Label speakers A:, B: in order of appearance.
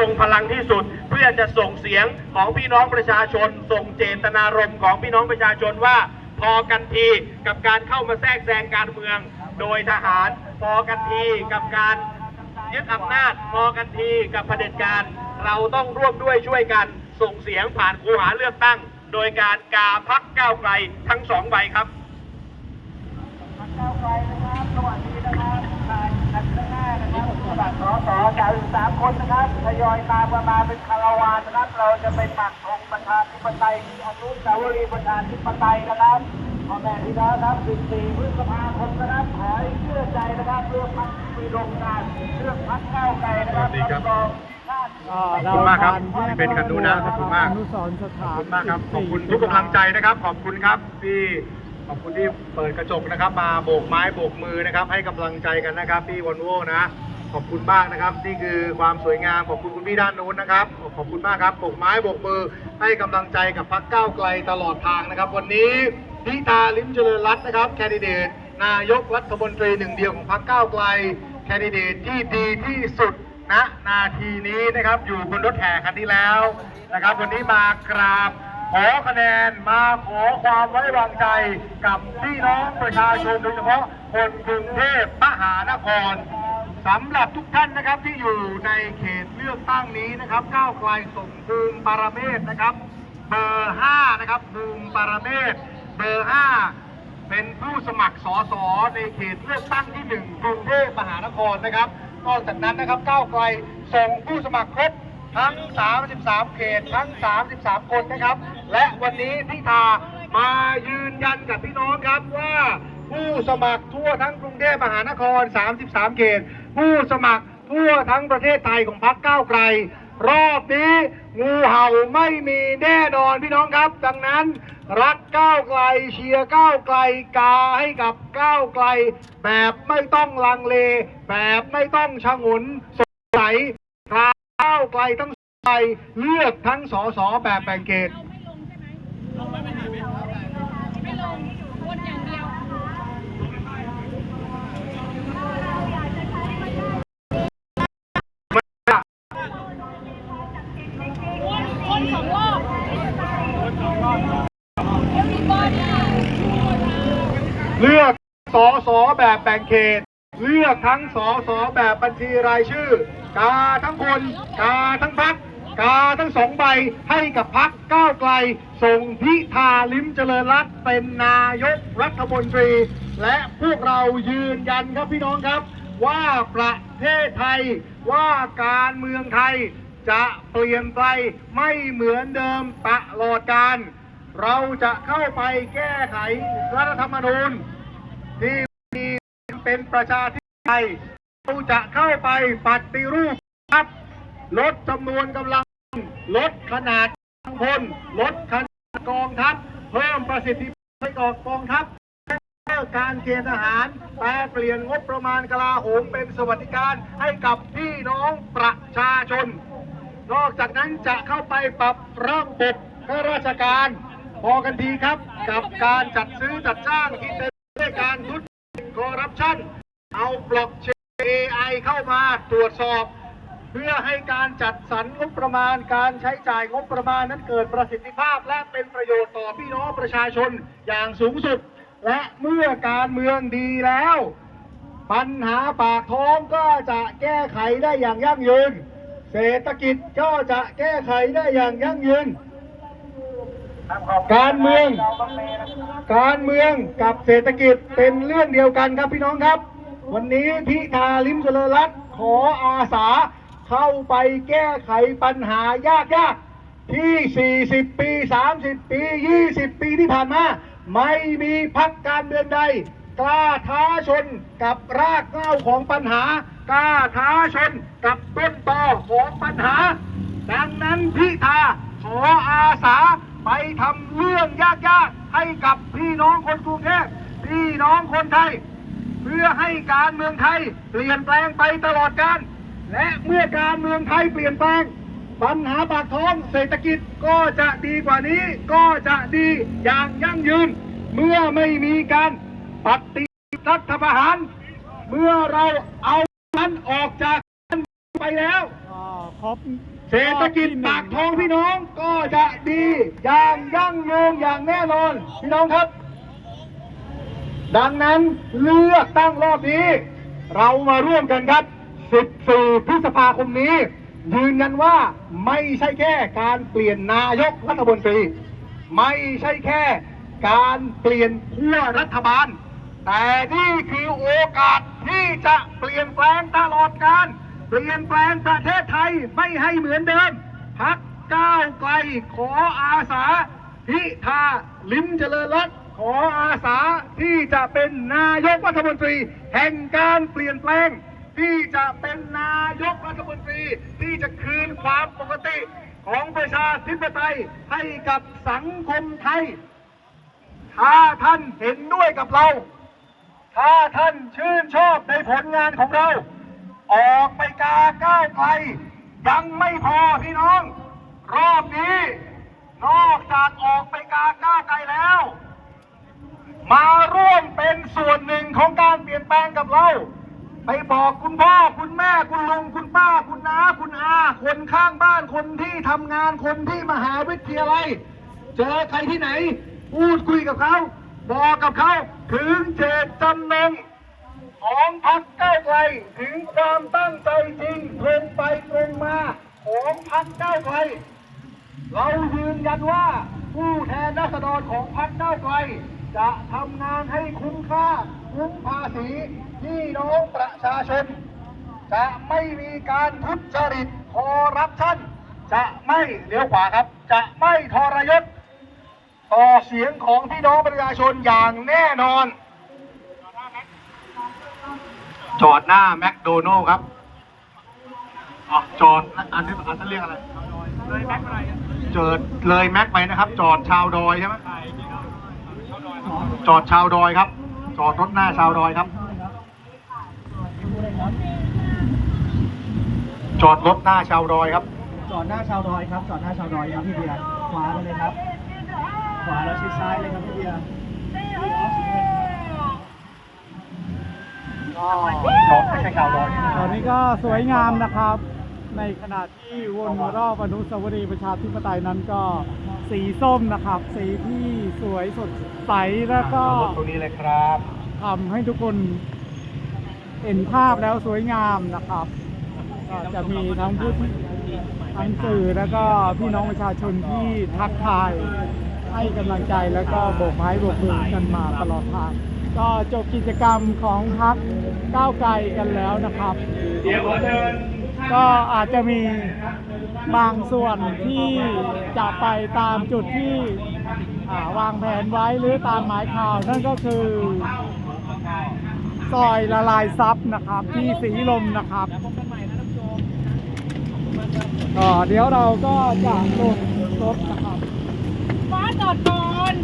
A: ทรงพลังที่สุดเพื่อจะส่งเสียงของพี่น้องประชาชน ส่งเจตนารมณ์ของพี่น้องประชาชนว่า พอกันทีกับการเข้ามาแทรกแซงการเมือง โดยทหาร พอกันทีกับการยึดอำนาจ พอกันทีกับเผด็จการ เราต้องร่วมด้วยช่วยกันส่งเสียงผ่านคูหาเลือกตั้ง โดยการกาพักก้าวไกลทั้งสองใบครับ
B: ก้าวไกลนะครับสวัสดีนะครับทางอันข้างหน้านะครับ สำหรับสสจากอีกสามคนนะครับทยอยตามกันมาเป็นคาราวานนะครับ เราจะไปปักธงประชาธิปไตยที่อนุสาวรีย์ประชาธิปไตยนะครับพ่อแม่พี่น้องครับ 14 พฤษภาคมนะครับ ขอให้เชื่อใจนะครับเรื่องพักมีโรงงานเรื่องพักก้าวไกลนะครับ
A: สวัสดีครับ
B: รองชาติ
A: ขอบคุณมากครับที่เป็นกันดูนะขอบคุณมาก
C: อนุสรณ์สถาน
A: ขอบคุณมากครับ ขอบคุณทุกกำลังใจนะครับ ขอบคุณครับที่ขอบคุณที่เปิดกระจกนะครับ มาโบกไม้โบกมือนะครับ ให้กำลังใจกันนะครับพี่วอนโวนะ ขอบคุณมากนะครับ นี่คือความสวยงามขอบคุณคุณพี่ด้านนู้นนะครับ ขอบคุณมากครับโบกไม้โบกมือให้กำลังใจกับพรรคก้าวไกลตลอดทางนะครับ วันนี้พิธาลิมเจริญรัตน์นะครับ แคนดิเดต นายกรัฐมนตรีหนึ่งเดียวของพรรคก้าวไกล แคนดิเดตที่ดีที่สุดณนาทีนี้นะครับ อยู่บนรถแห่คันนี้แล้วนะครับ วันนี้มากราบขอคะแนนมาขอความไว้วางใจกับพี่น้องประชาชนโดยเฉพาะคนกรุงเทพมหานคร สำหรับทุกท่านนะครับที่อยู่ในเขตเลือกตั้งนี้นะครับก้าวไกลส่งภูมิปารเมศนะครับเบอร์5นะครับภูมิปารเมศเบอร์5เป็นผู้สมัครสสในเขตเลือกตั้งที่หนึ่งกรุงเทพมหานครนะครับนอกจากนั้นนะครับก้าวไกลส่งผู้สมัครครบทั้ง 33 เขตทั้ง 33 คนนะครับ และวันนี้พิธามายืนยันกับพี่น้องครับว่าผู้สมัครทั่วทั้งกรุงเทพมหานคร 33 เขต ผู้สมัครทั่วทั้งประเทศไทยของพรรคก้าวไกล รอบนี้งูเห่าไม่มีแน่นอนพี่น้องครับ ดังนั้น รักก้าวไกลเชียร์ก้าวไกลกาให้กับก้าวไกล แบบไม่ต้องลังเล แบบไม่ต้องชะงนสงสัยก้าวไกลทั้งใจเลือกทั้งสสแบบแบ่งเขต
D: ไม่ลงวนอย่างเดียว วนวน สองรอบเลื
A: อกสอสอแบบแบ่งเขต เลือกทั้งสอสอแบบบัญชีรายชื่อ กาทั้งคน กาทั้งพัก กาทั้งสองใบให้กับพักก้าวไกล ส่งพิธาลิมเจริญรัตน์เป็นนายกรัฐมนตรี และพวกเรายืนยันครับพี่น้องครับ ว่าประเทศไทยว่าการเมืองไทย จะเปลี่ยนไปไม่เหมือนเดิมตลอดการ เราจะเข้าไปแก้ไขรัฐธรรมนูญที่มีเป็นประชาธิปไตยเราจะเข้าไปปฏิรูปครับ ลดจำนวนกำลัง ลดขนาดกำลังพล ลดขนาดกองทัพ เพิ่มประสิทธิภาพให้กับกองทัพเลิกการเกณฑ์ทหารแปลเปลี่ยนงบประมาณกลาโหมเป็นสวัสดิการให้กับพี่น้องประชาชน นอกจากนั้นจะเข้าไปปรับระบบข้าราชการพอกันทีครับ กับการจัดซื้อจัดจ้างที่เต็มด้วยการทุจริตคอร์รัปชันเอาบล็อกเชน AI เข้ามาตรวจสอบ เพื่อให้การจัดสรรงบประมาณการใช้จ่ายงบประมาณนั้นเกิดประสิทธิภาพ และเป็นประโยชน์ต่อพี่น้องประชาชนอย่างสูงสุด และเมื่อการเมืองดีแล้ว ปัญหาปากท้องก็จะแก้ไขได้อย่างยั่งยืน เศรษฐกิจก็จะแก้ไขได้อย่างยั่งยืน การเมือง การเมืองกับเศรษฐกิจเป็นเรื่องเดียวกันครับพี่น้องครับ วันนี้พิธาลิมเจริญรัตน์ขออาสาเข้าไปแก้ไขปัญหายากๆที่ 40 ปี 30 ปี 20 ปีที่ผ่านมา ไม่มีพักการเมืองใด กล้าท้าชนกับรากเหง้าของปัญหากล้าท้าชนกับต้นตอของปัญหา ดังนั้นพิธาขออาสาไปทำเรื่องยากๆให้กับพี่น้องคนกรุงเทพพี่น้องคนไทย เพื่อให้การเมืองไทยเปลี่ยนแปลงไปตลอดกาลและเมื่อการเมืองไทยเปลี่ยนแปลง ปัญหาปากท้องเศรษฐกิจก็จะดีกว่านี้ก็จะดีอย่างยั่งยืน เมื่อไม่มีการ ปฏิรัฐประหาร เมื่อเราเอามันออกจากนไปแล้ว
C: ครบ
A: เศรษฐกิจปากท้องพี่น้องก็จะดีอย่างยั่งยืนอย่างแน่นอน พี่น้องครับ ดังนั้นเลือกตั้งรอบนี้ เรามาร่วมกันครับ 14 พฤษภาคมนี้ ยืนยันว่าไม่ใช่แค่การเปลี่ยนนายกรัฐมนตรี ไม่ใช่แค่การเปลี่ยนขั้วรัฐบาล แต่นี่คือโอกาสที่จะเปลี่ยนแปลงตลอดการ เปลี่ยนแปลงประเทศไทยไม่ให้เหมือนเดิม พักก้าวไกลขออาสา พิธาลิมเจริญรัตน์ขออาสาที่จะเป็นนายกรัฐมนตรี แห่งการเปลี่ยนแปลง ที่จะเป็นนายกรัฐมนตรี ที่จะคืนความปกติของประชาธิปไตยให้กับสังคมไทย ถ้าท่านเห็นด้วยกับเรา ถ้าท่านชื่นชอบในผลงานของเรา ออกไปกาก้าวไกล ยังไม่พอพี่น้อง รอบนี้ นอกจากออกไปกาก้าวไกลแล้ว มาร่วมเป็นส่วนหนึ่งของการเปลี่ยนแปลงกับเรา ไปบอกคุณพ่อคุณแม่คุณลุงคุณป้าคุณน้าคุณอา คนข้างบ้านคนที่ทำงานคนที่มหาวิทยาลัย เจอใครที่ไหน พูดคุยกับเขา บอกกับเขาถึงเจตจำนงของพรรคก้าไกลถึงความตั้งใจจริงตรงไปตรงมาของพรรคก้าไกลเรายืนยันว่าผู้แทนราษฎรของพรรคก้าไกล จะทำงานให้คุ้มค่าคุ้มภาษีพี่น้องประชาชน จะไม่มีการทุจริตคอร์รัปชันจะไม่เลี้ยวขวาครับ จะไม่ทรยศ ต่อเสียงของพี่น้องประชาชนอย่างแน่นอน จอดหน้าแมคโดนัลล์ครับอ๋อจอดอันนี้อันนั้นเรียกอะไร
C: เลยแม็กอะไร
A: เจอเลยแม็กไปนะครับ จอดชาวดอยใช่ไหมจอดชาวดอยครับ จอดรถหน้าชาวดอยครับ จอดรถหน้าชาวดอยครับ
C: จอดหน้าชาวดอยครับ จอดหน้าชาวดอยครับพี่เบียร์ขวาไปเลยครับ ขวาแล้วชิดซ้ายเลยครับพี่เบียร์ก็
A: รถไม่ใช่ชาวดอย
C: ตอนนี้ก็สวยงามนะครับ ในขณะที่วนรอบอนุสาวรีย์ประชาธิปไตยนั้นก็สีส้มนะครับ สีที่สวยสดใสแล้วก็
A: รถตรงนี้เลยครับ
C: ทำให้ทุกคนเห็นภาพแล้วสวยงามนะครับก็จะมีทั้งผู้ทั้งสื่อแล้วก็พี่น้องประชาชนที่ทักทาย ให้กำลังใจแล้วก็โบกไม้โบกมือกันมาตลอดทาง ก็จบกิจกรรมของพักก้าวไกลกันแล้วนะครับ
A: เดี๋ยวขอเชิญ
C: ก็อาจจะมีบางส่วนที่จะไปตามจุดที่วางแผนไว้หรือตามหมายข่าว นั่นก็คือซอยละลายซับนะครับ ที่สีลมนะครับก็เดี๋ยวเราก็จะลงรถนะครับ
D: จอดก่อน